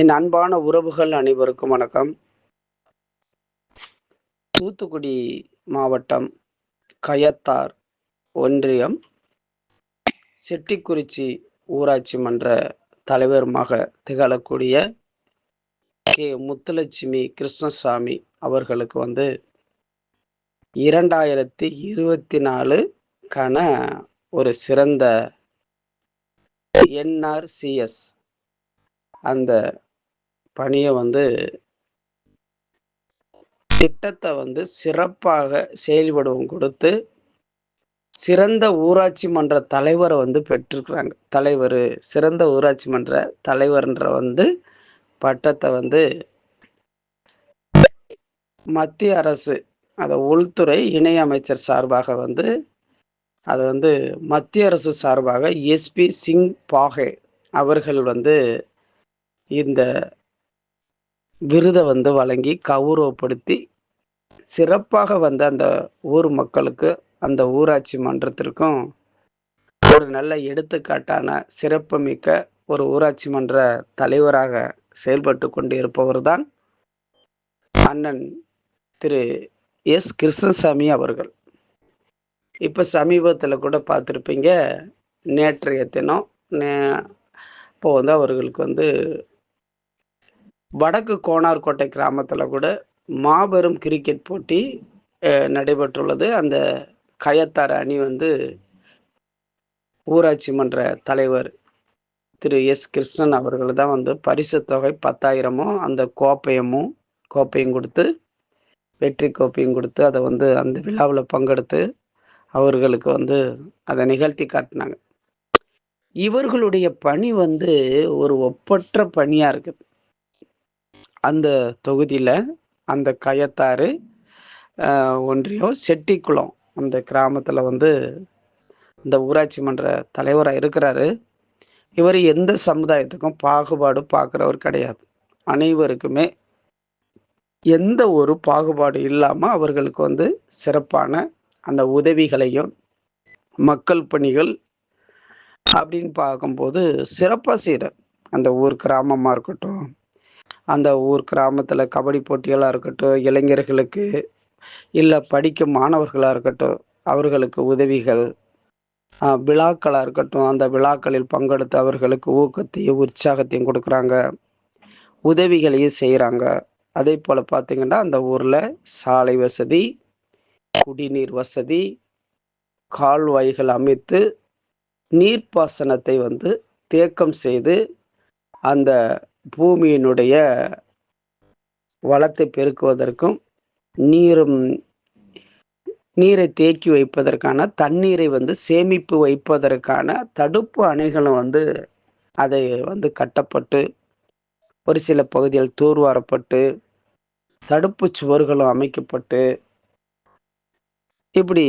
என் அன்பான உறவுகள் அனைவருக்கும் வணக்கம். தூத்துக்குடி மாவட்டம் கயத்தார் ஒன்றியம் செட்டிக்குறிச்சி ஊராட்சி மன்ற தலைவருமாக திகழக்கூடிய கே. முத்துலட்சுமி கிருஷ்ணசாமி அவர்களுக்கு வந்து இரண்டாயிரத்தி இருபத்தி நாலுக்கான ஒரு சிறந்த என்ஆர்சிஎஸ் அந்த பணியை வந்து திட்டத்தை வந்து சிறப்பாக செயல்படவும் கொடுத்து சிறந்த ஊராட்சி மன்ற தலைவரை வந்து பெற்றிருக்கிறாங்க. தலைவர் சிறந்த ஊராட்சி மன்ற தலைவர்ன்ற வந்து பட்டத்தை வந்து மத்திய அரசு அதை உள்துறை இணை அமைச்சர் சார்பாக வந்து அது வந்து மத்திய அரசு சார்பாக எஸ்பி சிங் பாகே அவர்கள் வந்து இந்த விருதை வந்து வழங்கி கௌரவப்படுத்தி சிறப்பாக வந்த அந்த ஊர் மக்களுக்கு அந்த ஊராட்சி மன்றத்திற்கும் ஒரு நல்ல எடுத்துக்காட்டான சிறப்புமிக்க ஒரு ஊராட்சி மன்ற தலைவராக செயல்பட்டு கொண்டு இருப்பவர் தான் அண்ணன் திரு எஸ். கிருஷ்ணசாமி அவர்கள். இப்போ சமீபத்தில் கூட பார்த்துருப்பீங்க நேற்றைய தினம் நே இப்போ வந்து அவர்களுக்கு வந்து வடக்கு கோனார்கோட்டை கிராமத்தில் கூட மாபெரும் கிரிக்கெட் போட்டி நடைபெற்றுள்ளது. அந்த கயத்தார் அணி வந்து ஊராட்சி மன்ற தலைவர் திரு எஸ் கிருஷ்ணன் அவர்கள் தான் வந்து பரிசு தொகை பத்தாயிரமும் அந்த கோப்பையமும் கோப்பையும் கொடுத்து வெற்றி கோப்பையும் கொடுத்து அதை வந்து அந்த விழாவில் பங்கெடுத்து அவர்களுக்கு வந்து அதை நிகழ்த்தி காட்டினாங்க. இவர்களுடைய பணி வந்து ஒரு ஒப்பற்ற பணியாக இருக்குது. அந்த தொகுதியில் அந்த கயத்தாறு ஒன்றியம் செட்டிக்குளம் அந்த கிராமத்தில் வந்து இந்த ஊராட்சி மன்ற தலைவராக இருக்கிறாரு. இவர் எந்த சமுதாயத்துக்கும் பாகுபாடு பார்க்குறவர் கிடையாது. அனைவருக்குமே எந்த ஒரு பாகுபாடு இல்லாமல் அவர்களுக்கு வந்து சிறப்பான அந்த உதவிகளையும் மக்கள் பணிகள் அப்படின்னு பார்க்கும்போது சிறப்பாக செய்கிறார் அந்த ஊர் கிராமமாக இருக்கட்டும் அந்த ஊர் கிராமத்தில் கபடி போட்டிகளாக இருக்கட்டும் இளைஞர்களுக்கு இல்லை படிக்கும் மாணவர்களாக இருக்கட்டும் அவர்களுக்கு உதவிகள் விழாக்களாக இருக்கட்டும் அந்த விழாக்களில் பங்கெடுத்து அவர்களுக்கு ஊக்கத்தையும் உற்சாகத்தையும் கொடுக்குறாங்க. உதவிகளையும் செய்கிறாங்க அதே போல் பார்த்திங்கன்னா அந்த ஊரில் சாலை வசதி குடிநீர் வசதி கால்வாய்கள் அமைத்து நீர்ப்பாசனத்தை வந்து தேக்கம் செய்து அந்த பூமியினுடைய வளத்தை பெருக்குவதற்கும் நீரும் நீரை தேக்கி வைப்பதற்கான தண்ணீரை வந்து சேமிப்பு வைப்பதற்கான தடுப்பு அணைகளும் வந்து அதை வந்து கட்டப்பட்டு ஒரு சில பகுதிகள் தூர்வாரப்பட்டு தடுப்பு சுவர்களும் அமைக்கப்பட்டு இப்படி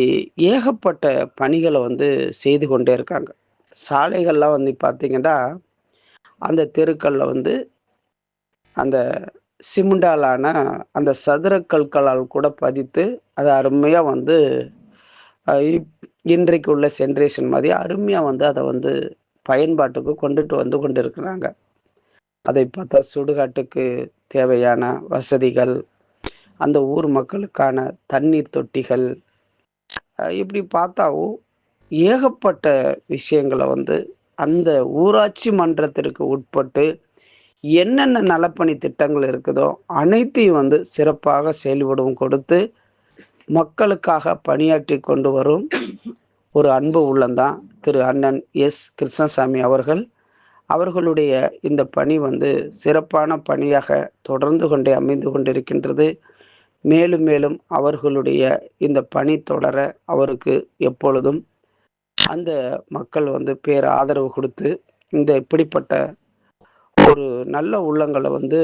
ஏகப்பட்ட பணிகளை வந்து செய்து கொண்டே இருக்காங்க. சாலைகள்லாம் வந்து பார்த்திங்கன்னா அந்த தெருக்களில் வந்து அந்த சிமெண்டாலான அந்த சதுர கற்களால் கூட பதித்து அதை அருமையாக வந்து இன்றைக்கு உள்ள ஜென்ரேஷன் மாதிரி அருமையாக வந்து அதை வந்து பயன்பாட்டுக்கு கொண்டுட்டு வந்து கொண்டு இருக்கிறாங்க அதை பார்த்தா சுடுகாட்டுக்கு தேவையான வசதிகள் அந்த ஊர் மக்களுக்கான தண்ணீர் தொட்டிகள் இப்படி பார்த்தாவும் ஏகப்பட்ட விஷயங்களை வந்து அந்த ஊராட்சி மன்றத்திற்கு உட்பட்டு என்னென்ன நலப்பணி திட்டங்கள் இருக்குதோ அனைத்தையும் வந்து சிறப்பாக செயல்படும் கொடுத்து மக்களுக்காக பணியாற்றி கொண்டு வரும் ஒரு அன்பு உள்ளந்தான் திரு அண்ணன் எஸ் கிருஷ்ணசாமி அவர்கள். அவர்களுடைய இந்த பணி வந்து சிறப்பான பணியாக தொடர்ந்து கொண்டே அமைந்து கொண்டிருக்கின்றது. மேலும் மேலும் அவர்களுடைய இந்த பணி தொடர அவருக்கு எப்பொழுதும் அந்த மக்கள் வந்து பேர் ஆதரவு கொடுத்து இந்த இப்படிப்பட்ட ஒரு நல்ல உள்ளங்களை வந்து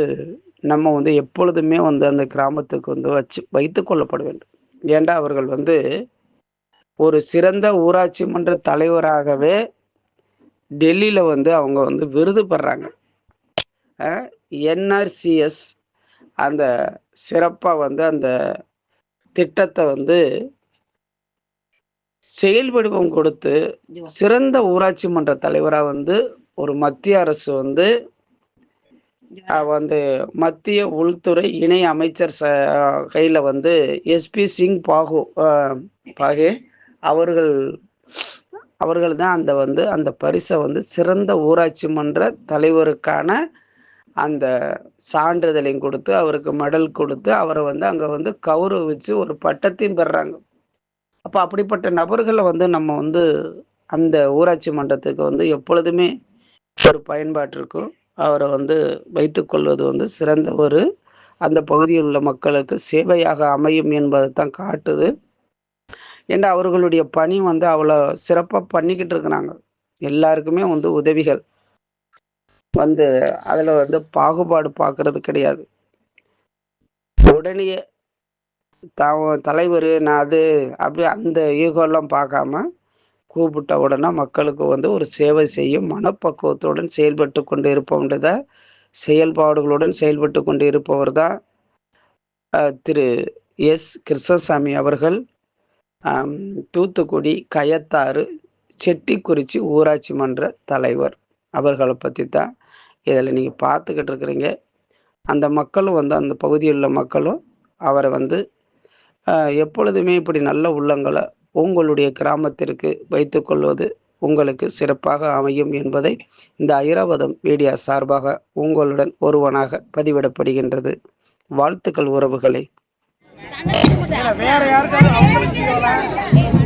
நம்ம வந்து எப்பொழுதுமே வந்து அந்த கிராமத்துக்கு வந்து வச்சு வைத்து கொள்ளப்பட வேண்டும். ஏண்டா அவர்கள் வந்து ஒரு சிறந்த ஊராட்சி மன்ற தலைவராகவே டெல்லியில் வந்து அவங்க வந்து விருது பெறாங்க. என்ஆர்சிஎஸ் அந்த சிறப்பாக வந்து அந்த திட்டத்தை வந்து செயல் வடிவம் கொடுத்து சிறந்த ஊராட்சி மன்ற தலைவராக வந்து ஒரு மத்திய அரசு வந்து வந்து மத்திய உள்துறை இணை அமைச்சர் ச கையில் வந்து எஸ்பி சிங் பாகு பாகே அவர்கள் அவர்கள் தான் அந்த வந்து அந்த பரிசை வந்து சிறந்த ஊராட்சி மன்ற தலைவருக்கான அந்த சான்றிதழையும் கொடுத்து அவருக்கு மெடல் கொடுத்து அவரை வந்து அங்கே வந்து கௌரவிச்சு ஒரு பட்டத்தையும் பெறுறாங்க. அப்போ அப்படிப்பட்ட நபர்களை வந்து நம்ம வந்து அந்த ஊராட்சி மன்றத்துக்கு வந்து எப்பொழுதுமே ஒரு பயன்பாட்டிற்கும் அவரை வந்து வைத்துக்கொள்வது வந்து சிறந்த ஒரு அந்த பகுதியில் உள்ள மக்களுக்கு சேவையாக அமையும் என்பதை தான் காட்டுது. ஏன்னா அவர்களுடைய பணி வந்து அவ்வளோ சிறப்பாக பண்ணிக்கிட்டு இருக்கிறாங்க. எல்லாருக்குமே வந்து உதவிகள். வந்து அதில் வந்து பாகுபாடு பார்க்கறது கிடையாது. உடனே த தலைவர் நான் அது அப்படி அந்த ஈகோலாம் பார்க்காம கூப்பிட்ட உடனே மக்களுக்கு வந்து ஒரு சேவை செய்யும் மனப்பக்குவத்துடன் செயல்பட்டு கொண்டு இருப்பவன்றத செயல்பாடுகளுடன் செயல்பட்டு கொண்டு இருப்பவர் தான் திரு எஸ். கிருஷ்ணசாமி அவர்கள். தூத்துக்குடி கயத்தாறு செட்டிக்குறிச்சி ஊராட்சி மன்ற தலைவர் அவர்களை பற்றி தான் இதில் நீங்கள் பார்த்துக்கிட்டு இருக்கிறீங்க. அந்த மக்களும் வந்து அந்த பகுதியில் உள்ள மக்களும் அவரை வந்து எப்பொழுதுமே இப்படி நல்ல உள்ளங்களை உங்களுடைய கிராமத்திற்கு வைத்துக்கொள்வது உங்களுக்கு சிறப்பாக அமையும் என்பதை இந்த ஐராவதம் மீடியா சார்பாக உங்களுடன் ஒருவனாக பதிவிடப்படுகின்றது. வாழ்த்துக்கள் உறவுகளே. வேற யாருக்காவது